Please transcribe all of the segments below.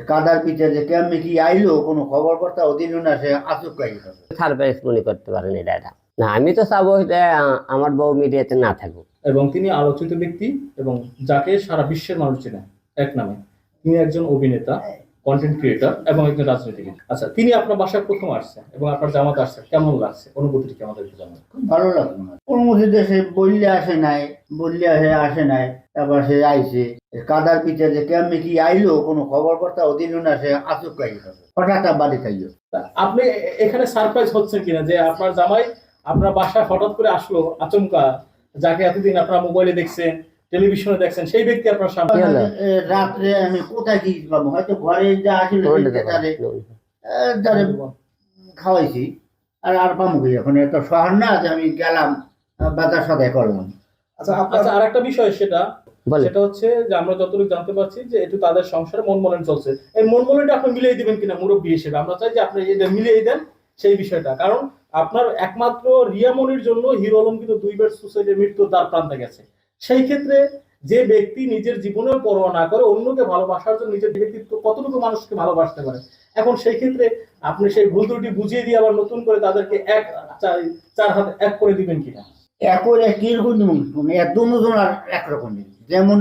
কাদার পিঠে যে কেমনি কি আইলো কোনো খবর কর্তা ওদিন না সে আসুক সারপ্রাইজ মনে করতে পারেন এটা এটা। না আমি তো চাবো যে আমার বউ মিডিয়াতে না থাকুক। এবং তিনি আলোচিত ব্যক্তি এবং যাকে সারা বিশ্বের মানুষ চেনে এক নামে। তিনি একজন অভিনেতা। কন্টেন্ট ক্রিয়েটর এবং একজন রাজনীতিবিদ। আচ্ছা তিনি আপনার বাসায় প্রথম আসছেন এবং আপনার জামাতে আসছে কেমন লাগছে? অনুভূতিটি কেমন একটু জানান ভালো লাগল মসজিদে সে বললে আসে নাই বললে সে আসে নাই তারপর সে আইছে। কাদার পিঠে যে কেমনি কি আইলো কোনো খবর কর্তা ওদিন না সে আসুক কাই হঠাৎ বাড়ি খাইও তা আপনি এখানে সারপ্রাইজ হচ্ছেন কিনা যে আপনার জামাই আপনার বাসায় হঠাৎ করে আসলো আচমকা যাকে এতদিন আপনারা মোবাইলে দেখছেন টেলিভিশনে দেখছেন সেই ব্যক্তি আপনার সামনে। রাত্রে আমি কোথায় পাবো হয়তো ঘরে যা আসলে? তারে। তারে খাওয়াইছি। আর আর পাবো কি এখন? এত শহর না যে আমি গেলাম বাজার সদাই করলাম। আচ্ছা আচ্ছা আর একটা বিষয় সেটা। সেটা হচ্ছে যে আমরা যতটুকু জানতে পারছি যে একটু তাদের সংসারে মন মলন চলছে। এই মন মলনটা আপনি মিলিয়ে দিবেন কিনা মুরব্বী হিসেবে? আমরা চাই যে আপনি এটা মিলিয়ে দেন সেই বিষয়টা। কারণ আপনার একমাত্র রিয়ামনির জন্য হিরো আলম কিন্তু দুইবার সুসাইডের মৃত্যুর দ্বার প্রান্তে গেছে। সেই ক্ষেত্রে যে ব্যক্তি নিজের জীবনেও পরোয়া না করে অন্যকে ভালোবাসার জন্য নিজের ব্যক্তিত্ব কতটুকু মানুষকে ভালোবাসতে পারে? এখন সেই ক্ষেত্রে আপনি সেই ভুল ত্রুটি বুঝিয়ে দিয়ে আবার নতুন করে তাদেরকে এক চার হাত এক করে দিবেন কিনা? একরে কীরকম দুজন আর একরকম যেমন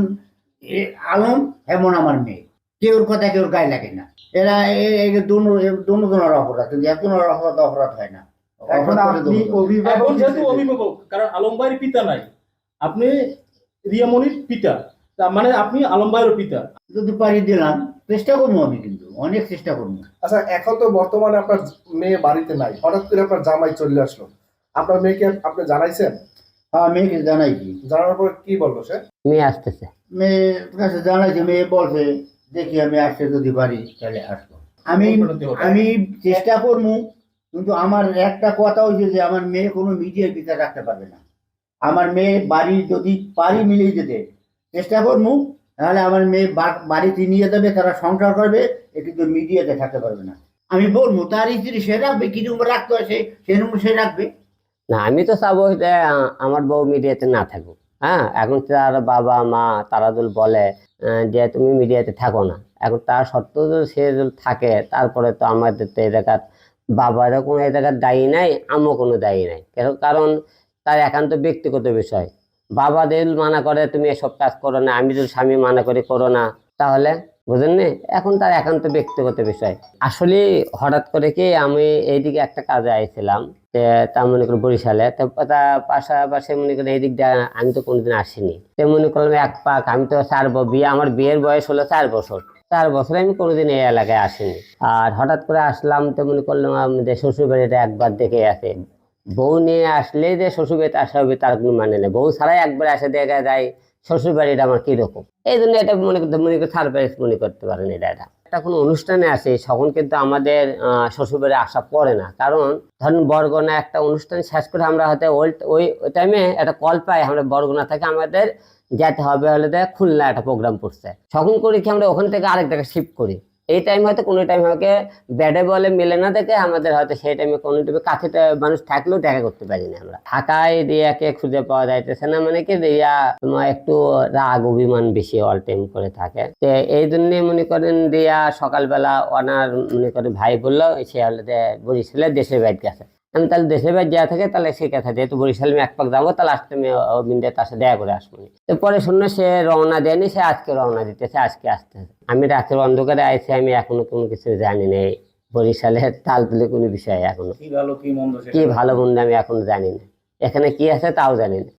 আলম এমন আমার মেয়ে। কেউর কথা কেউর গায়ে লাগে না। এরা দুজনের অপরাধ কিন্তু একজনের অপরাধ অপরাধ হয় না। এখন আপনি অভিভাবক যেহেতু অভিভাবক কারণ আলম ভাইয়ের পিতা নাই। আপনি রিয়ামনির পিতা। মানে আপনি আলম ভাইয়ের পিতা। যদি পারি দিলাম চেষ্টা করব আমি কিন্তু অনেক চেষ্টা করব। আচ্ছা এখন তো বর্তমানে আপনার মেয়ে বাড়িতে নাই হঠাৎ করে আপনার জামাই চলে আসলো। আপনার মেয়েকে আপনি জানাইছেন? হ্যাঁ মেয়েকে জানাইছি। জানানোর পর কি বলল সে? মেয়ে আসতেছে। মেয়ের কাছে জানাইছি মেয়ে বলছে দেখি আমি আসতে যদি পারি তাহলে আসব। আমি আমি চেষ্টা করব কিন্তু আমার একটা কথা হয়েছে যে আমার মেয়ে কোনো মিডিয়ার ভিতরে রাখতে পারবে না। আমার মেয়ে বাড়ি যদি পারি মিলিয়ে যেতে চেষ্টা করব, তাহলে আমার মেয়ে বাড়িতে নিয়ে যাবে, তারা সংসার করবে, এ কিন্তু মিডিয়াতে থাকতে পারবে না। আমি বলব, তার স্ত্রী সে রাখবে কীরকম রাখতে হয়, সে সেরকম সে রাখবে। না, আমি তো চাবো আমার বউ মিডিয়াতে না থাকুক। হ্যাঁ এখন তার বাবা, মা, তারা যদি বলে যে তুমি মিডিয়াতে থাকো না, এখন তার সত্ত্বেও যদি সে থাকে, তারপরে তো আমাদের তো জায়গার বাবারও কোনো জায়গার দায়ী নাই, আমিও কোনো দায়ী নাই। কারণ তার একান্ত ব্যক্তিগত বিষয়। বাবাদের মানা করে, তুমি এসব কাজ করো না, আমি যদি স্বামী মানা করি করো না। তাহলে বুঝলেন এখন তার একান্ত ব্যক্তিগত বিষয়। আসলে হঠাৎ করে কি আমি এইদিকে একটা কাজে আইছিলাম তা মনে করি বরিশালে, তো পাশাপাশি মনে করি এইদিক দিয়ে আমি তো কোনোদিন আসিনি। তো মনে করলাম এক পাক, আমি তো চার বিয়ে, আমার বিয়ের বয়স হলো চার বছর। চার বছরে আমি কোনোদিন এই এলাকায় আসিনি। আর হঠাৎ করে আসলাম তো মনে করলাম আমাদের শ্বশুর বাড়িটা একবার দেখে আসে। বউ নিয়ে আসলে যে শ্বশুর বাড়িতে আসা হবে তার কোনো মানে নেই। বউ ছাড়াই একবার এসে দেখা যায় শ্বশুর বাড়িটা আমার কীরকম এই জন্য এটা মনে করতে মনে করতে সারপ্রাইজ মনে করতে পারেন এটা এটা। একটা কোনো অনুষ্ঠানে আসে তখন কিন্তু আমাদের আহ, শ্বশুরবাড়ি আসা পড়ে না। কারণ ধরুন বরগনা একটা অনুষ্ঠান শেষ করে আমরা হয়তো ওই ওই টাইমে একটা কল পাই আমরা বরগনা থেকে আমাদের যেতে হবে হলে খুলনা একটা প্রোগ্রাম পড়ছে তখন করি কি আমরা ওখান থেকে আরেক জায়গায় শিফট করি। এই টাইম হয়তো কোনো টাইম হয়তো ব্যাডে বলে, মিলে না দেখে, আমাদের হয়তো সেই টাইমে কোনো টাইমে কাছে মানুষ থাকলেও দেখা করতে পারি না আমরা। ঢাকায় রিয়াকে খুঁজে পাওয়া যাইতেছে না মানে কি রিয়া তোমার একটু রাগ, অভিমান বেশি অল টাইম করে থাকে। তো এই জন্যে মনে করেন রিয়া সকালবেলা ওনার মনে করেন ভাই বলল, সে হলে বরিশালে দেশের বাইরে গেছে। আমি তাহলে দেশে বাইর যা থাকে তাহলে সে কথা যেহেতু বরিশাল আমি এক পাক যাব তাহলে আসতে আমি মিন্ডে তার সাথে দেখা করে আসব। তো পরে শুনে সে রওনা দেয়নি সে আজকে রওনা দিতেছে আজকে আসতে। আমি রাতের অন্ধকারে আইছি আমি এখনও কোনো কিছু জানি নেই। বরিশালের তাল তুলে কোনো বিষয় এখনও। কি ভালো কি মন্দ কি ভালো মন্দ আমি এখনও জানি না। এখানে কি আছে তাও জানি না।